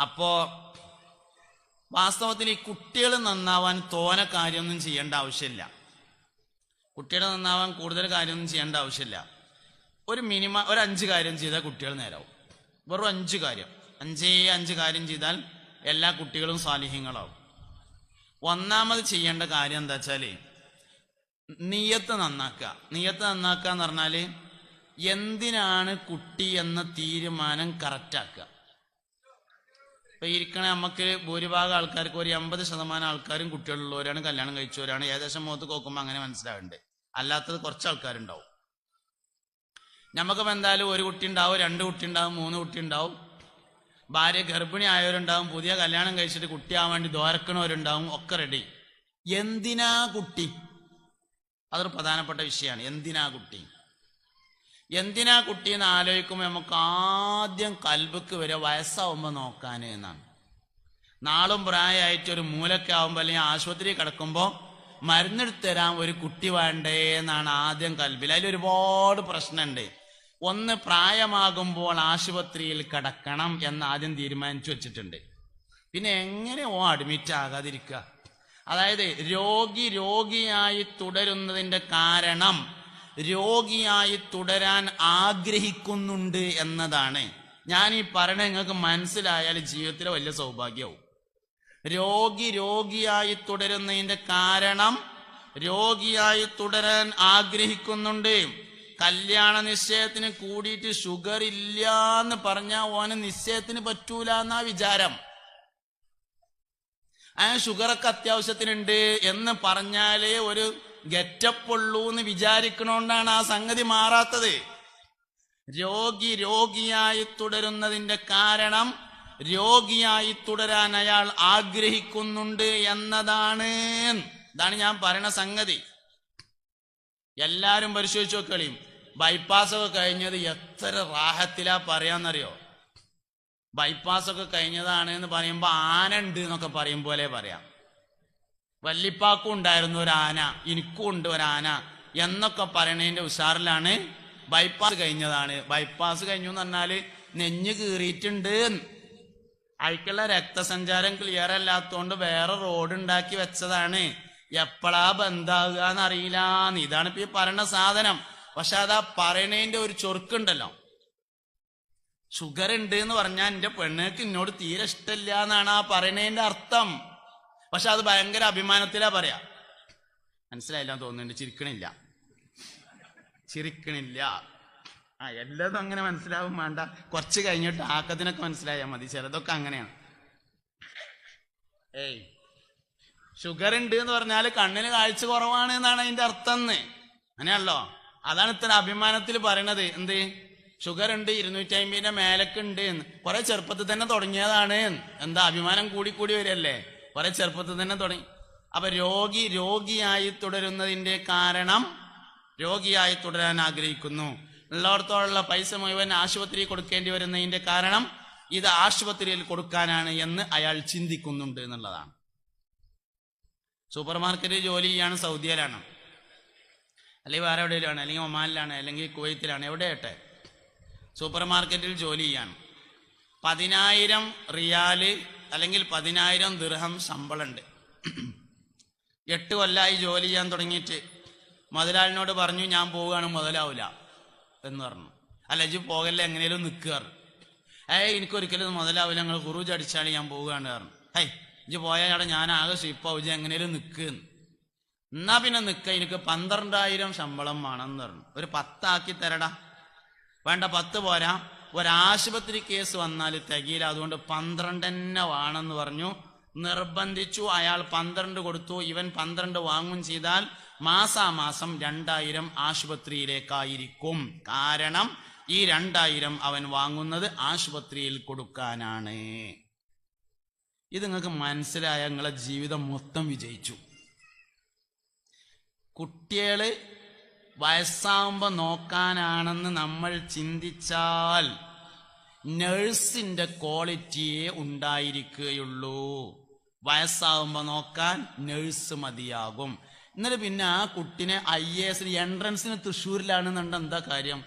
അപ്പോ വാസ്തവത്തിൽ ഈ കുട്ടികൾ നന്നാവാൻ തോന കാര്യമൊന്നും ചെയ്യേണ്ട ആവശ്യമില്ല. കുട്ടികൾ നന്നാവാൻ കൂടുതൽ കാര്യമൊന്നും ചെയ്യേണ്ട ആവശ്യമില്ല. ഒരു മിനിമം ഒരു അഞ്ച് കാര്യം ചെയ്താൽ കുട്ടികൾ നേരാവും. വെറും അഞ്ച് കാര്യം. അഞ്ചേ അഞ്ച് കാര്യം ചെയ്താൽ എല്ലാ കുട്ടികളും സാലിഹ്യങ്ങളാവും. ഒന്നാമത് ചെയ്യേണ്ട കാര്യം എന്താ വെച്ചാൽ നീയത്ത് നന്നാക്കുക. നീയത്ത് നന്നാക്കുക എന്ന് പറഞ്ഞാൽ എന്തിനാണ് കുട്ടി എന്ന തീരുമാനം കറക്റ്റാക്കുക ഇപ്പൊ ഇരിക്കണ നമുക്ക് ഭൂരിഭാഗം ആൾക്കാർക്ക് ഒരു എൺപത് ശതമാനം ആൾക്കാരും കുട്ടികളുള്ളവരാണ് കല്യാണം കഴിച്ചവരാണ്. ഏകദേശം മുഖത്ത് നോക്കുമ്പോൾ അങ്ങനെ മനസ്സിലാവുന്നുണ്ട് അല്ലാത്തത് കുറച്ച് ആൾക്കാരുണ്ടാവും. നമുക്കിപ്പോൾ എന്തായാലും ഒരു കുട്ടി ഉണ്ടാവും രണ്ട് കുട്ടി ഉണ്ടാവും മൂന്ന് കുട്ടി ഉണ്ടാവും. ഭാര്യ ഗർഭിണി ആയവരുണ്ടാവും പുതിയ കല്യാണം കഴിച്ചിട്ട് കുട്ടിയാവാൻ വേണ്ടി ദ്വാരക്കണവരുണ്ടാവും ഒക്കെ റെഡി എന്തിനാ കുട്ടി? അതൊരു പ്രധാനപ്പെട്ട വിഷയമാണ് എന്തിനാ കുട്ടി? എന്തിനാ കുട്ടീന്ന് ആലോചിക്കുമ്പോൾ നമുക്ക് ആദ്യം കൽബക്ക് വരെ വയസ്സാവുമ്പോൾ നോക്കാൻ എന്നാണ്. നാളും പ്രായമായിട്ട് ഒരു മൂലൊക്കെ ആവുമ്പോൾ അല്ലെങ്കിൽ ആശുപത്രി കിടക്കുമ്പോൾ മരുന്നെടുത്ത് തരാൻ ഒരു കുട്ടി വേണ്ടേ എന്നാണ് ആദ്യം കൽബിൽ. അതിൽ ഒരുപാട് പ്രശ്നമുണ്ട് ഒന്ന് പ്രായമാകുമ്പോൾ ആശുപത്രിയിൽ കിടക്കണം എന്ന് ആദ്യം തീരുമാനിച്ചു വെച്ചിട്ടുണ്ട്. പിന്നെ എങ്ങനെ ഓ അഡ്മിറ്റ് ആകാതിരിക്കുക? അതായത് രോഗി രോഗിയായി തുടരുന്നതിന്റെ കാരണം രോഗിയായി തുടരാൻ ആഗ്രഹിക്കുന്നുണ്ട് എന്നതാണ്. ഞാൻ ഈ പറയണ നിങ്ങൾക്ക് മനസ്സിലായാൽ ജീവിതത്തിലെ വലിയ സൗഭാഗ്യവും. രോഗി രോഗിയായി തുടരുന്നതിന്റെ കാരണം രോഗിയായി തുടരാൻ ആഗ്രഹിക്കുന്നുണ്ട്. കല്യാണ നിശ്ചയത്തിന് കൂടിയിട്ട് ഷുഗർ ഇല്ല എന്ന് പറഞ്ഞാൽ ഓന് നിശ്ചയത്തിന് പറ്റൂല എന്നാ വിചാരം. ആ ഷുഗറൊക്കെ അത്യാവശ്യത്തിനുണ്ട് എന്ന് പറഞ്ഞാലേ ഒരു ഗെറ്റപ്പ് ഉള്ളൂ എന്ന് വിചാരിക്കണോണ്ടാണ് ആ സംഗതി മാറാത്തത്. രോഗി രോഗിയായി തുടരുന്നതിന്റെ കാരണം രോഗിയായി തുടരാൻ അയാൾ ആഗ്രഹിക്കുന്നുണ്ട് എന്നതാണ്. ഇതാണ് ഞാൻ പറയണ സംഗതി. എല്ലാരും പരിശോധിച്ചു നോക്കളിയും ബൈപ്പാസ് ഒക്കെ കഴിഞ്ഞത് എത്ര റാഹത്തിലാ പറയാന്നറിയോ? ബൈപ്പാസ് ഒക്കെ കഴിഞ്ഞതാണ് എന്ന് പറയുമ്പോൾ ആന ഉണ്ട് എന്നൊക്കെ പറയും പോലെ പറയാം. വല്ലിപ്പാക്കും ഉണ്ടായിരുന്നു ഒരു ആന എനിക്കും ഉണ്ട് ഒരു ആന എന്നൊക്കെ പറയണതിന്റെ ഉഷാറിലാണ് ബൈപ്പാസ് കഴിഞ്ഞതാണ്. ബൈപ്പാസ് കഴിഞ്ഞു എന്ന് പറഞ്ഞാൽ നെഞ്ഞ് കീറിയിട്ടുണ്ട് അയക്കുള്ള രക്തസഞ്ചാരം ക്ലിയർ അല്ലാത്തോണ്ട് വേറെ റോഡ് ഉണ്ടാക്കി വെച്ചതാണ്. എപ്പോഴാ ബന്ധാകുക എന്നറിയില്ല ഇതാണ് ഇപ്പൊ ഈ പറയണ സാധനം. പക്ഷെ അതാ പറയണേന്റെ ഒരു ചൊറുക്കുണ്ടല്ലോ. ഷുഗർ ഉണ്ട് എന്ന് പറഞ്ഞാൽ എന്റെ പെണ്ണുങ്ങൾക്ക് എന്നോട് തീരെ ഇഷ്ടമില്ല എന്നാണ് ആ പറയണേന്റെ അർത്ഥം. പക്ഷെ അത് ഭയങ്കര അഭിമാനത്തിലാ പറയാ. മനസ്സിലായില്ല തോന്നുന്നുണ്ട്. ചിരിക്കണില്ല. ചിരിക്കണില്ല. ആ എല്ലാതും അങ്ങനെ മനസ്സിലാവും വേണ്ട. കുറച്ച് കഴിഞ്ഞിട്ട് ആക്കത്തിനൊക്കെ മനസ്സിലായാൽ മതി. ചിലതൊക്കെ അങ്ങനെയാണ്. ഏയ് ഷുഗർ ഉണ്ട് എന്ന് പറഞ്ഞാൽ കണ്ണിന് കാഴ്ച കുറവാണ് എന്നാണ് അതിന്റെ അർത്ഥം എന്ന് അങ്ങനെയാണല്ലോ? അതാണ് ഇത്ര അഭിമാനത്തിൽ പറയണത്. എന്ത്? ഷുഗർ ഉണ്ട് ഇരുന്നൂറ്റി അമ്പതിന്റെ മേലക്ക് ഉണ്ട് എന്ന്. കുറെ ചെറുപ്പത്തിൽ തന്നെ തുടങ്ങിയതാണ്. എന്താ അഭിമാനം കൂടി കൂടി വരികയല്ലേ? കുറെ ചെറുപ്പത്തിൽ തന്നെ തുടങ്ങി. അപ്പൊ രോഗി രോഗിയായി തുടരുന്നതിന്റെ കാരണം രോഗിയായി തുടരാൻ ആഗ്രഹിക്കുന്നു. ഉള്ളിടത്തോളം പൈസ മുഴുവൻ ആശുപത്രി കൊടുക്കേണ്ടി വരുന്നതിന്റെ കാരണം ഇത് ആശുപത്രിയിൽ കൊടുക്കാനാണ് എന്ന് അയാൾ ചിന്തിക്കുന്നുണ്ട് എന്നുള്ളതാണ്. സൂപ്പർ മാർക്കറ്റിൽ ജോലി ചെയ്യാണ് സൗദിയിലാണ്. അല്ലെങ്കിൽ വേറെ എവിടെയാണ് അല്ലെങ്കിൽ ഒമാനിലാണ് അല്ലെങ്കിൽ കുവൈത്തിലാണ് എവിടെയാട്ടെ സൂപ്പർ മാർക്കറ്റിൽ ജോലി ചെയ്യാണ്. പതിനായിരം റിയാൽ അല്ലെങ്കിൽ പതിനായിരം ദിർഹം ശമ്പളമുണ്ട് എട്ട് കൊല്ലായി ജോലി ചെയ്യാൻ തുടങ്ങിയിട്ട് മുതലാളിനോട് പറഞ്ഞു ഞാൻ പോവുകയാണ് മുതലാവില്ല എന്ന് പറഞ്ഞു. അല്ല ഇജ്ജ് പോകല്ലേ എങ്ങനെയും നിൽക്കുക ഏയ് എനിക്കൊരിക്കലും മുതലാവില്ല ഞങ്ങൾ കുറുജ് അടിച്ചാണ് ഞാൻ പോവുകയാണ് പറഞ്ഞു. ഹൈ ഇജ് പോയാൽ ഞാൻ ആകെ ഇജ്ജ് എങ്ങനെയും നിൽക്കുന്നു എന്നാ. പിന്നെ നിൽക്ക എനിക്ക് പന്ത്രണ്ടായിരം ശമ്പളം വേണമെന്ന് പറഞ്ഞു. ഒരു പത്താക്കി തരടാ. വേണ്ട പത്ത് പോരാ. ഒരാശുപത്രി കേസ് വന്നാൽ തികയില്ല. അതുകൊണ്ട് പന്ത്രണ്ട് തന്നെ വേണമെന്ന് പറഞ്ഞു. നിർബന്ധിച്ചു. അയാൾ പന്ത്രണ്ട് കൊടുത്തു. ഇവൻ പന്ത്രണ്ട് വാങ്ങും ചെയ്താൽ മാസാമാസം രണ്ടായിരം ആശുപത്രിയിലേക്കായിരിക്കും. കാരണം ഈ രണ്ടായിരം അവൻ വാങ്ങുന്നത് ആശുപത്രിയിൽ കൊടുക്കാനാണ്. ഇത് നിങ്ങൾക്ക് മനസ്സിലായ നിങ്ങളെ ജീവിതം മൊത്തം വിജയിച്ചു. കുട്ടികൾ വയസ്സാവുമ്പോ നോക്കാനാണെന്ന് നമ്മൾ ചിന്തിച്ചാൽ നഴ്സിന്റെ ക്വാളിറ്റിയേ ഉണ്ടായിരിക്കുകയുള്ളൂ. വയസ്സാവുമ്പോ നോക്കാൻ നഴ്സ് മതിയാകും. എന്നിട്ട് പിന്നെ ആ കുട്ടിനെ ഐ എ എസിന് എൻട്രൻസിന് തൃശ്ശൂരിലാണെന്നുണ്ട് എന്താ കാര്യം?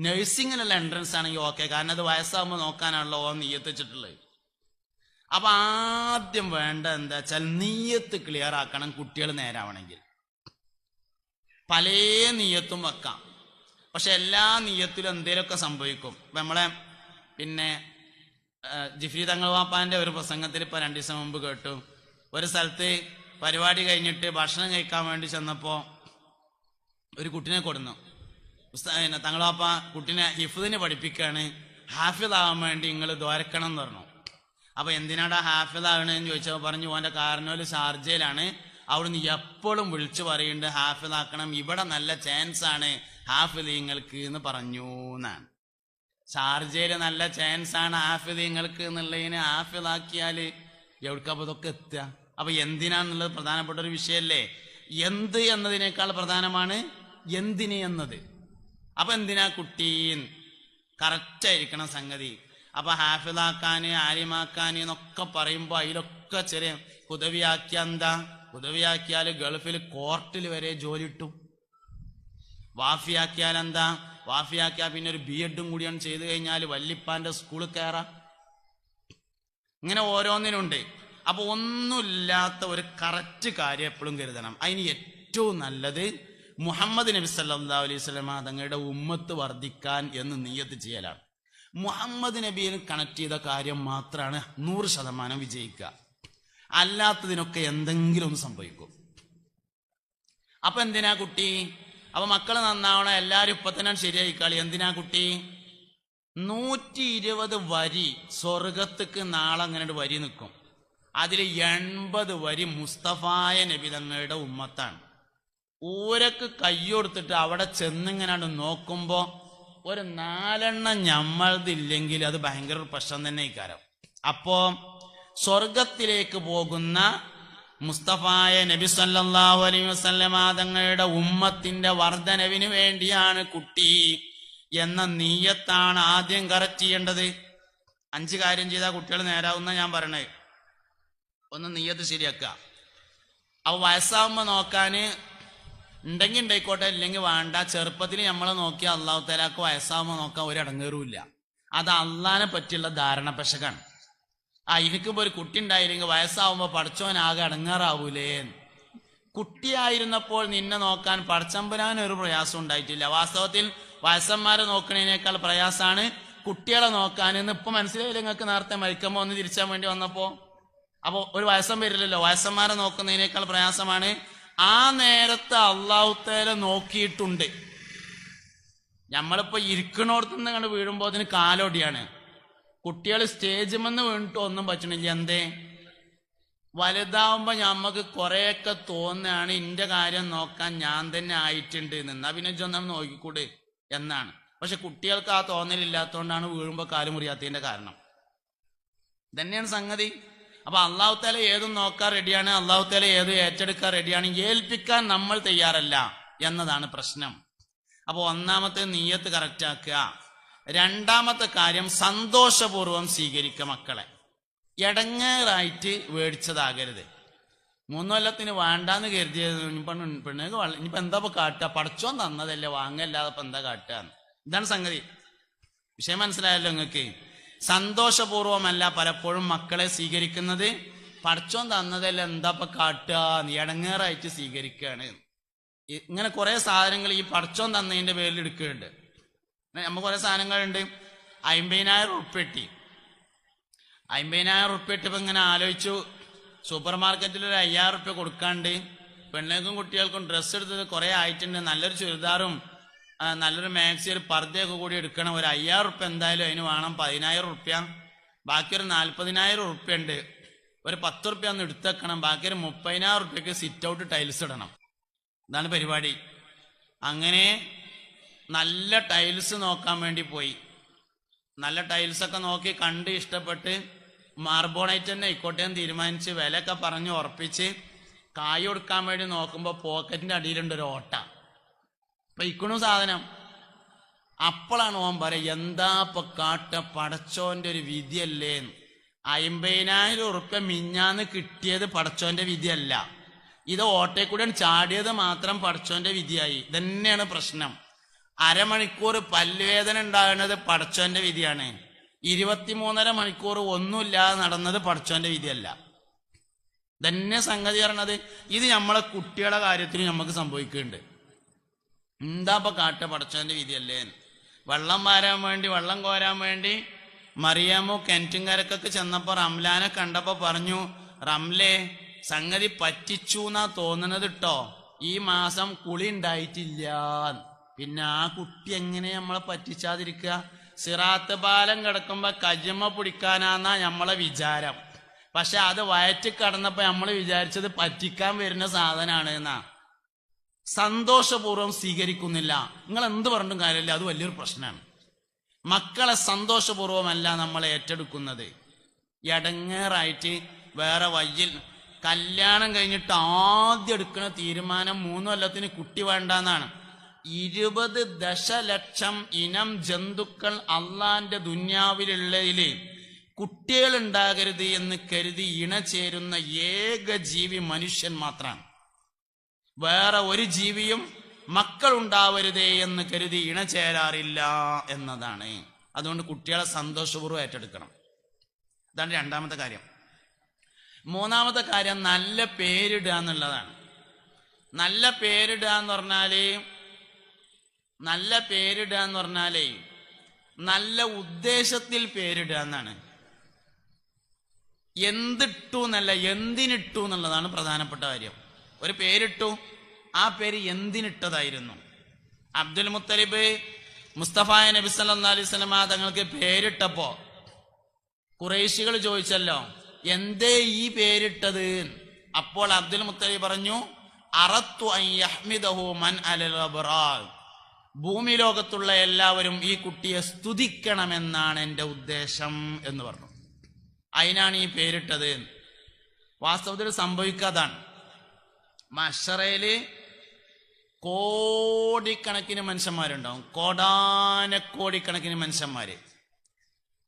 നഴ്സിങ്ങിനുള്ള എൻട്രൻസ് ആണെങ്കിൽ ഓക്കെ കാരണം അത് വയസ്സാകുമ്പോൾ നോക്കാനാണല്ലോ നീയത്തിച്ചിട്ടുള്ളത് അപ്പൊ ആദ്യം വേണ്ട എന്താ വെച്ചാൽ നീയത്ത് ക്ലിയർ ആക്കണം കുട്ടികൾ നേരാവണമെങ്കിൽ. പല നീയത്തും വെക്കാം. പക്ഷെ എല്ലാ നീയത്തിലും എന്തേലൊക്കെ സംഭവിക്കും. ഇപ്പൊ നമ്മളെ പിന്നെ ജിഫ്രി തങ്ങൾ വാപ്പാന്റെ ഒരു പ്രസംഗത്തിൽ ഇപ്പൊ രണ്ടു ദിവസം മുമ്പ് കേട്ടു. ഒരു സ്ഥലത്ത് പരിപാടി കഴിഞ്ഞിട്ട് ഭക്ഷണം കഴിക്കാൻ വേണ്ടി ചെന്നപ്പോ ഒരു കുട്ടിനെ കൊടുന്നു. പിന്നെ തങ്ങളാപ്പ കുട്ടിനെ ഹിഫുദിന് പഠിപ്പിക്കാണ്. ഹാഫിദാവാൻ വേണ്ടി നിങ്ങൾ ദ്വാരക്കണം എന്ന് പറഞ്ഞു. അപ്പൊ എന്തിനാടാ ഹാഫിദാവണെന്ന് ചോദിച്ചപ്പോൾ പറഞ്ഞു ഓന്റെ കാരണോൽ ഷാർജയിലാണ്. അവിടുന്ന് എപ്പോഴും വിളിച്ചു പറയുന്നുണ്ട് ഹാഫിദാക്കണം ഇവിടെ നല്ല ചാൻസ് ആണ് ഹാഫിദീങ്ങൾക്ക് എന്ന് പറഞ്ഞു എന്നാണ്. ഷാർജയിൽ നല്ല ചാൻസ് ആണ് ഹാഫിദീങ്ങൾക്ക് എന്നുള്ളതിന് ഹാഫിദാക്കിയാൽ അപ്പൊ ഇതൊക്കെ എത്തുക? അപ്പൊ എന്തിനാന്നുള്ളത് പ്രധാനപ്പെട്ട ഒരു വിഷയമല്ലേ? എന്ത് എന്നതിനേക്കാൾ പ്രധാനമാണ് എന്തിന് എന്നത്. അപ്പൊ എന്തിനാ കുട്ടീൻ കറക്റ്റ് ആയിരിക്കണം സംഗതി. അപ്പൊ ഹാഫിദാക്കാന് ആര്യമാക്കാന് എന്നൊക്കെ പറയുമ്പോ അതിലൊക്കെ ചെറിയ ഉദവിയാക്കിയ എന്താ? ഉദവിയാക്കിയാൽ ഗൾഫിൽ കോർട്ടിൽ വരെ ജോലി കിട്ടും വാഫിയാക്കിയാൽ എന്താ വാഫിയാക്കിയാൽ പിന്നെ ഒരു ബി എഡും കൂടിയാണ് ചെയ്തു കഴിഞ്ഞാൽ വല്ലിപ്പാന്റെ സ്കൂളിൽ കയറാം ഇങ്ങനെ ഓരോന്നിനുണ്ട്. അപ്പൊ ഒന്നുമില്ലാത്ത ഒരു കറക്റ്റ് കാര്യം എപ്പോഴും കരുതണം. അതിന് ഏറ്റവും നല്ലത് മുഹമ്മദ് നബി സല്ലാ അലൈഹി സ്വലമ തങ്ങളുടെ ഉമ്മത്ത് വർദ്ധിക്കാൻ എന്ന് നീയത്ത് ചെയ്യലാണ്. മുഹമ്മദ് നബിയിൽ കണക്ട് ചെയ്ത കാര്യം മാത്രമാണ് നൂറ് ശതമാനം വിജയിക്കുക. അല്ലാത്തതിനൊക്കെ എന്തെങ്കിലും ഒന്ന് സംഭവിക്കും. അപ്പൊ എന്തിനാ കുട്ടി? അപ്പൊ മക്കൾ നന്നാവണം എല്ലാരും ഇപ്പൊ തന്നെ ശരിയായി കളി. എന്തിനാ കുട്ടി? നൂറ്റി ഇരുപത് വരി സ്വർഗത്തേക്ക് നാളെ അങ്ങനെ വരി നിൽക്കും. അതിൽ എൺപത് വരി മുസ്തഫായ നബി തങ്ങളുടെ ഉമ്മത്താണ്. ഊരക്ക് കയ്യൊടുത്തിട്ട് അവിടെ ചെന്നിങ്ങനാണ്ട് നോക്കുമ്പോ ഒരു നാലെണ്ണം ഞമ്മളതില്ലെങ്കിൽ അത് ഭയങ്കര പ്രശ്നം തന്നെ ഇക്കാരം അപ്പോ സ്വർഗത്തിലേക്ക് പോകുന്ന മുസ്തഫായ നബി സല്ലാഹു അലൈ വസല്ലമ തങ്ങളുടെ ഉമ്മത്തിന്റെ വർധനവിന് വേണ്ടിയാണ് കുട്ടി എന്ന നീയത്താണ് ആദ്യം കറക്റ്റ് ചെയ്യേണ്ടത്. അഞ്ച് കാര്യം ചെയ്താൽ കുട്ടികൾ നേരാവുന്ന ഞാൻ പറയണേ. ഒന്ന് നീയത്ത് ശരിയാക്കുക. അവ വയസ്സാവുമ്പോ നോക്കാന് ഉണ്ടെങ്കിൽ ഉണ്ടായിക്കോട്ടെ ഇല്ലെങ്കിൽ വേണ്ട. ചെറുപ്പത്തിൽ നമ്മളെ നോക്കിയാൽ അള്ളാഹു തലാക്ക് വയസ്സാകുമ്പോൾ നോക്കാൻ ഒരു അടങ്ങേറുമില്ല അത് അള്ളാനെ പറ്റിയുള്ള ധാരണ പെശകാണ്. ആ എനിക്കിപ്പോ ഒരു കുട്ടി ഉണ്ടായില്ലെങ്കിൽ വയസ്സാവുമ്പോ പഠിച്ചവനാകെ അടങ്ങാറാവൂലേ കുട്ടിയായിരുന്നപ്പോൾ നിന്നെ നോക്കാൻ പടച്ചമ്പരാൻ ഒരു പ്രയാസം ഉണ്ടായിട്ടില്ല. വാസ്തവത്തിൽ വയസ്സന്മാരെ നോക്കണതിനേക്കാൾ പ്രയാസമാണ് കുട്ടികളെ നോക്കാൻ. എന്ന് ഇപ്പൊ മനസ്സിലായില്ല നിങ്ങൾക്ക് നേരത്തെ മരിക്കുമ്പോ ഒന്ന് തിരിച്ചാൻ വേണ്ടി വന്നപ്പോ? അപ്പോൾ ഒരു വയസ്സം വരില്ലല്ലോ. വയസ്സന്മാരെ നോക്കുന്നതിനേക്കാൾ പ്രയാസമാണ്. ആ നേരത്തെ അള്ളാഹുത്തേലെ നോക്കിയിട്ടുണ്ട്. നമ്മളിപ്പോ ഇരിക്കണോടത്തുനിന്ന് കണ്ട് വീഴുമ്പോ അതിന് കാലോടിയാണ്. കുട്ടികൾ സ്റ്റേജിമെന്ന് വീണിട്ട് ഒന്നും പറ്റണില്ല. എന്തേ? വലുതാവുമ്പോ ഞമ്മക്ക് കുറെയൊക്കെ തോന്നുകയാണ് ഇന്റെ കാര്യം നോക്കാൻ ഞാൻ തന്നെ ആയിട്ടുണ്ട്. എന്ന്. പിന്നെ ഇജ്ജൊന്നും നോക്കിക്കൂടെ എന്നാണ്. പക്ഷെ കുട്ടികൾക്ക് ആ തോന്നലില്ലാത്തതുകൊണ്ടാണ് വീഴുമ്പോ കാൽ മുറിയാത്തതിന്റെ കാരണം. തന്നെയാണ് സംഗതി. അപ്പൊ അള്ളാഹുത്താല ഏതും നോക്കാൻ റെഡിയാണ് അള്ളാഹുത്താല ഏതും ഏറ്റെടുക്കാൻ റെഡിയാണ് ഏൽപ്പിക്കാൻ നമ്മൾ തയ്യാറല്ല എന്നതാണ് പ്രശ്നം. അപ്പൊ ഒന്നാമത്തെ നീയത്ത് കറക്റ്റ് ആക്കുക. രണ്ടാമത്തെ കാര്യം സന്തോഷപൂർവം സ്വീകരിക്കുക മക്കളെ. ഇടങ്ങേറായിട്ട് മേടിച്ചതാകരുത് മൂന്ന് കൊല്ലത്തിന് വേണ്ടാന്ന് കരുതിയ പെണ്ണുങ്ങൾക്ക് വള ഇനിയിപ്പോ എന്താ ഇപ്പൊ കാട്ടുക? പടച്ചോൻ തന്നതല്ലേ വാങ്ങല്ലാതെ ഇപ്പൊ എന്താ കാട്ടുക ഇതാണ് സംഗതി. വിഷയം മനസ്സിലായല്ലോ നിങ്ങൾക്ക്? സന്തോഷപൂർവമല്ല പലപ്പോഴും മക്കളെ സ്വീകരിക്കുന്നത്. പടച്ചോൻ തന്നതല്ല എന്താ ഇപ്പൊ കാട്ടുക ഇടങ്ങേറായിട്ട് സ്വീകരിക്കുകയാണ്. ഇങ്ങനെ കുറെ സാധനങ്ങൾ ഈ പടച്ചോൻ തന്നതിന്റെ പേരിൽ എടുക്കുന്നുണ്ട്. നമുക്ക് കുറെ സാധനങ്ങളുണ്ട്. അമ്പതിനായിരം ഉറുപ്പെട്ടി അമ്പതിനായിരം ഉറുപ്പ്യ ഇട്ടിപ്പോ ഇങ്ങനെ ആലോചിച്ചു. സൂപ്പർ മാർക്കറ്റിൽ ഒരു അയ്യായിരം ഉറുപ്പ്യ കൊടുക്കാണ്ട് പെണ്ണുങ്ങൾക്കും കുട്ടികൾക്കും ഡ്രസ്സ് എടുത്തത് കുറെ ആയിട്ടുണ്ട്. നല്ലൊരു ചുരിദാറും നല്ലൊരു മാക്സി ഒരു പർദ്ദയൊക്കെ കൂടി എടുക്കണം. ഒരു അയ്യായിരം ഉറുപ്പ്യ എന്തായാലും അതിന് വേണം. പതിനായിരം ഉറുപ്പ്യ. ബാക്കി ഒരു നാൽപ്പതിനായിരം ഉറുപ്പ്യ ഉണ്ട്. ഒരു പത്ത് ഉറുപ്പ്യ ഒന്ന് എടുത്തേക്കണം. ബാക്കി ഒരു മുപ്പതിനായിരം ഉറുപ്പ്യക്ക് സിറ്റ് ഔട്ട് ടൈൽസ് ഇടണം. ഇതാണ് പരിപാടി. അങ്ങനെ നല്ല ടൈൽസ് നോക്കാൻ വേണ്ടി പോയി. നല്ല ടൈൽസൊക്കെ നോക്കി കണ്ട് ഇഷ്ടപ്പെട്ട് മാർബോണൈറ്റ് തന്നെ ആയിക്കോട്ടെ എന്ന് തീരുമാനിച്ച് വിലയൊക്കെ പറഞ്ഞ് ഉറപ്പിച്ച് കായ് കൊടുക്കാൻ വേണ്ടി നോക്കുമ്പോൾ പോക്കറ്റിന്റെ അടിയിലുണ്ട് ഒരു ഓട്ട. അപ്പൊ ഇക്കണു സാധനം. അപ്പോഴാണ് ഓൻ പറയുക എന്താ ഇപ്പൊ കാട്ട പടച്ചോന്റെ ഒരു വിധിയല്ലേ? അമ്പതിനായിരം ഉറുപ്പ്യ മിഞ്ഞാന്ന് കിട്ടിയത് പടച്ചോന്റെ വിധിയല്ല. ഇത് ഓട്ടയിൽ കൂടെയാണ് ചാടിയത് മാത്രം പടച്ചോന്റെ വിധിയായി. ഇതന്നെയാണ് പ്രശ്നം. അരമണിക്കൂർ പല്ലുവേദന ഉണ്ടാകുന്നത് പടച്ചോന്റെ വിധിയാണ്. ഇരുപത്തിമൂന്നര മണിക്കൂർ ഒന്നുമില്ലാതെ നടന്നത് പടച്ചോന്റെ വിധിയല്ല. തന്നെ സംഗതി പറഞ്ഞത്. ഇത് നമ്മളെ കുട്ടികളുടെ കാര്യത്തിന് നമുക്ക് സംഭവിക്കുന്നുണ്ട്. എന്താ ഇപ്പൊ കാട്ട പടച്ചോന്റെ വിധിയല്ലേ? വെള്ളം വാരാൻ വേണ്ടി വെള്ളം കോരാൻ വേണ്ടി മറിയാമോ കിണറ്റുംകരക്കൊക്കെ ചെന്നപ്പോ റംലാനെ കണ്ടപ്പോ പറഞ്ഞു റംലേ സംഗതി പറ്റിച്ചു എന്നാ തോന്നണത് കേട്ടോ ഈ മാസം കുളി ഉണ്ടായിട്ടില്ല പിന്നെ ആ കുട്ടി എങ്ങനെ നമ്മളെ പറ്റിച്ചാതിരിക്കുക? സിറാത്ത് പാലം കിടക്കുമ്പോ കജിമ പിടിക്കാനാന്നാ നമ്മളെ വിചാരം. പക്ഷെ അത് വയറ്റിൽ കടന്നപ്പോ നമ്മൾ വിചാരിച്ചത് പറ്റിക്കാൻ വരുന്ന സാധനമാണ് എന്നാ സന്തോഷപൂർവം സ്വീകരിക്കുന്നില്ല. നിങ്ങൾ എന്ത് പറഞ്ഞിട്ടും കാര്യമില്ല. അത് വലിയൊരു പ്രശ്നമാണ്. മക്കളെ സന്തോഷപൂർവമല്ല നമ്മൾ ഏറ്റെടുക്കുന്നത്. എടങ്ങേറായിട്ട് വേറെ വയ്യിൽ കല്യാണം കഴിഞ്ഞിട്ട് ആദ്യം എടുക്കുന്ന തീരുമാനം മൂന്ന് കൊല്ലത്തിന് കുട്ടി വേണ്ടെന്നാണ്. ഇരുപത് ദശലക്ഷം ഇനം ജന്തുക്കൾ അള്ളാന്റെ ദുന്യാവിലുള്ളതിൽ കുട്ടികൾ ഉണ്ടാകരുത് എന്ന് കരുതി ഇണചേരുന്ന ഏക ജീവി മനുഷ്യൻ മാത്രമാണ് വേറെ ഒരു ജീവിയും മക്കൾ ഉണ്ടാവരുതേ എന്ന് കരുതി ഇണചേരാറില്ല എന്നതാണ്. അതുകൊണ്ട് കുട്ടികളെ സന്തോഷപൂർവം ഏറ്റെടുക്കണം. അതാണ് രണ്ടാമത്തെ കാര്യം. മൂന്നാമത്തെ കാര്യം നല്ല പേരിടുക എന്നുള്ളതാണ്. നല്ല പേരിടുക എന്ന് പറഞ്ഞാൽ നല്ല പേരിടുക എന്ന് പറഞ്ഞാലേ നല്ല ഉദ്ദേശത്തിൽ പേരിടുക എന്നാണ്. എന്തിട്ടു എന്നല്ല എന്തിനിട്ടു എന്നുള്ളതാണ് പ്രധാനപ്പെട്ട കാര്യം. ഒരു പേരിട്ടു ആ പേര് എന്തിനിട്ടതായിരുന്നു? അബ്ദുൽ മുത്തലിബ് മുസ്തഫ നബി സല്ലാ അലൈഹി തങ്ങൾക്ക് പേരിട്ടപ്പോ കുറേശികൾ ചോദിച്ചല്ലോ എന്തേ ഈ പേരിട്ടത്? അപ്പോൾ അബ്ദുൽ മുത്തലിബ് പറഞ്ഞു അറത്തു മൻ അലൽ ഭൂമി ലോകത്തുള്ള എല്ലാവരും ഈ കുട്ടിയെ സ്തുതിക്കണമെന്നാണ് എന്റെ ഉദ്ദേശം എന്ന് പറഞ്ഞു. അതിനാണ് ഈ പേരിട്ടത് വാസ്തവത്തിൽ സംഭവിക്കാതാണ്. മഷറയിൽ കോടിക്കണക്കിന് മനുഷ്യന്മാരുണ്ടാവും. കോടാനക്കോടിക്കണക്കിന് മനുഷ്യന്മാര്.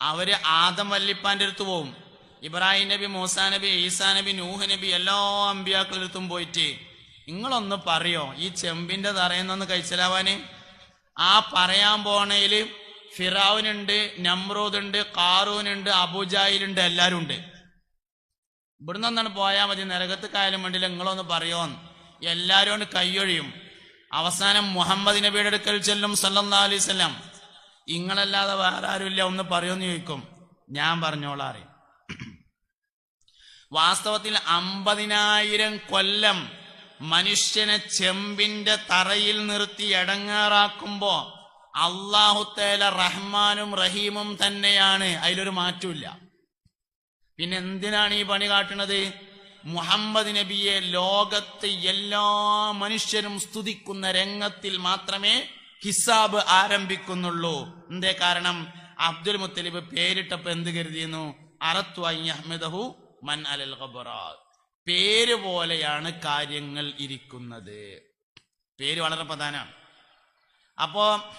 അവർ ആദം വല്ലിപ്പാന്റെ അടുത്ത് പോവും. ഇബ്രാഹിം നബി മൂസാ നബി ഈസാ നബി നൂഹ് നബി എല്ലാ അമ്പിയാക്കളുടെ അടുത്തും പോയിട്ട് നിങ്ങളൊന്ന് പറയോ? ഈ ചെമ്പിന്റെ തറയുന്നൊന്ന് കഴിച്ചലാവാന്? ആ പറയാൻ പോണേൽ ഫിറാവുനുണ്ട് നമ്രൂദുണ്ട് കാറൂനുണ്ട് അബുജായിലുണ്ട് എല്ലാവരും ഉണ്ട് ഇവിടുന്ന് ഒന്നാണ് പോയാൽ മതി നരകത്ത് കായാലും വേണ്ടില്ല നിങ്ങളൊന്ന് പറയോന്ന്. എല്ലാവരും കൊണ്ട് കൈയൊഴിയും. അവസാനം മുഹമ്മദ് നബിയുടെ അടുക്കൽ ചെല്ലും സല്ലാ അലൈഹി സ്വല്ലാം ഇങ്ങളല്ലാതെ വേറെ ആരുമില്ല ഒന്ന് പറയോന്ന് ചോദിക്കും. ഞാൻ പറഞ്ഞോളാറി വാസ്തവത്തിൽ അമ്പതിനായിരം കൊല്ലം മനുഷ്യനെ ചെമ്പിന്റെ തറയിൽ നിർത്തി എടങ്ങാറാക്കുമ്പോ അള്ളാഹുത്തേല റഹ്മാനും റഹീമും തന്നെയാണ്. അതിലൊരു മാറ്റമില്ല പിന്നെ എന്തിനാണ് ഈ പണി കാട്ടുന്നത്? മുഹമ്മദ് നബിയെ ലോകത്ത് എല്ലാ മനുഷ്യരും സ്തുതിക്കുന്ന രംഗത്തിൽ മാത്രമേ ഹിസാബ് ആരംഭിക്കുന്നുള്ളൂ. എന്തേ കാരണം? അബ്ദുൽ മുത്തലിബ് പേരിട്ടപ്പോ എന്ത് കരുതിയിരുന്നു അറത്തു അഹമ്മദഹു മൻ അലൽ ഖബറാ. പേര് പോലെയാണ് കാര്യങ്ങൾ ഇരിക്കുന്നത്. പേര് വളരെ പ്രധാനമാണ്. അപ്പോ